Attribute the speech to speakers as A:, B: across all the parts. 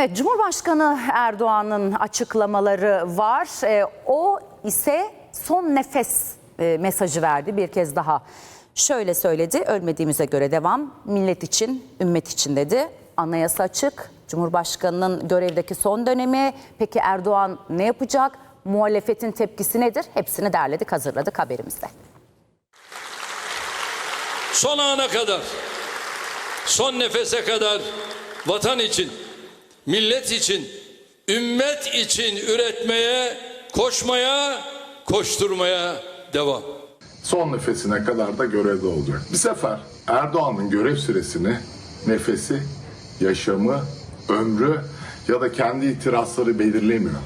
A: Evet, Cumhurbaşkanı Erdoğan'ın açıklamaları var. Ee, o ise son nefes e, mesajı verdi bir kez daha. Şöyle söyledi, ölmediğimize göre devam, millet için, ümmet için dedi. Anayasa açık, Cumhurbaşkanı'nın görevdeki son dönemi. Peki Erdoğan ne yapacak? Muhalefetin tepkisi nedir? Hepsini derledik, hazırladık haberimizde.
B: son ana kadar, son nefese kadar vatan için, millet için, ümmet için üretmeye, koşmaya, koşturmaya devam.
C: son nefesine kadar da görevde olacak. Bir sefer Erdoğan'ın görev süresini, nefesi, yaşamı, ömrü ya da kendi itirazları belirlemiyor.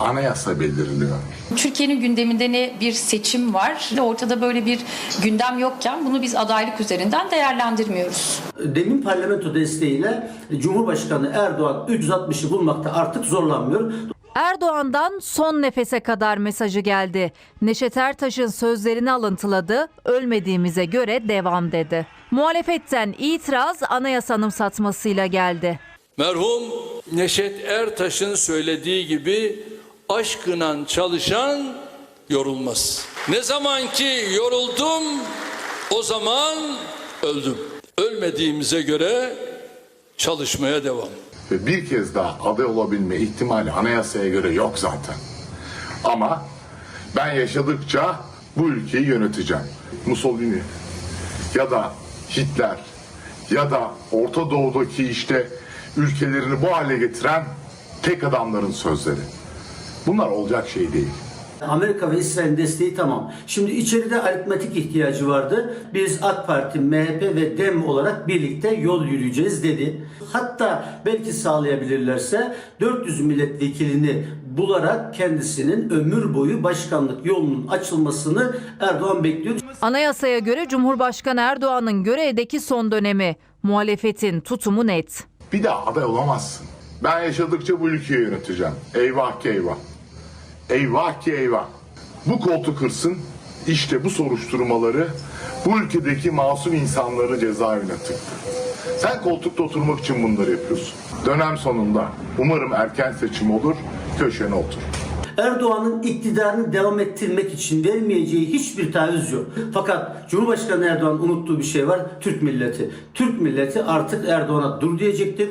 C: Anayasa belirliyor.
D: Türkiye'nin gündeminde ne bir seçim var. Ortada böyle bir gündem yokken bunu biz adaylık üzerinden değerlendirmiyoruz.
E: Demin parlamento desteğiyle Cumhurbaşkanı Erdoğan 360'ı bulmakta artık zorlanmıyor.
F: Erdoğan'dan son nefese kadar mesajı geldi. Neşet Ertaş'ın sözlerini alıntıladı, ölmediğimize göre devam dedi. Muhalefetten itiraz anayasa anımsatmasıyla geldi.
B: Merhum Neşet Ertaş'ın söylediği gibi aşkınan çalışan yorulmaz. Ne zaman ki yoruldum o zaman öldüm. Ölmediğimize göre çalışmaya devam.
C: Ve bir kez daha aday olabilme ihtimali anayasaya göre yok zaten. Ama ben yaşadıkça bu ülkeyi yöneteceğim. Mussolini ya da Hitler ya da Orta Doğu'daki işte ülkelerini bu hale getiren tek adamların sözleri. Bunlar olacak şey değil.
E: Amerika ve İsrail'in desteği tamam. Şimdi içeride aritmetik ihtiyacı vardı. Biz AK Parti, MHP ve DEM olarak birlikte yol yürüyeceğiz dedi. Hatta belki sağlayabilirlerse 400 milletvekilini bularak kendisinin ömür boyu başkanlık yolunun açılmasını Erdoğan bekliyor.
F: Anayasaya göre Cumhurbaşkanı Erdoğan'ın görevdeki son dönemi. Muhalefetin tutumu net.
C: Bir daha aday olamazsın. Ben yaşadıkça bu ülkeyi yöneteceğim. Eyvah ki eyvah. Eyvah ki eyvah. Bu koltuk hırsın işte bu soruşturmaları bu ülkedeki masum insanları cezaevine tıktı. Sen koltukta oturmak için bunları yapıyorsun. Dönem sonunda umarım erken seçim olur, köşene otur.
E: Erdoğan'ın iktidarını devam ettirmek için vermeyeceği hiçbir taviz yok. Fakat Cumhurbaşkanı Erdoğan unuttuğu bir şey var. Türk milleti. Türk milleti artık Erdoğan'a dur diyecektir.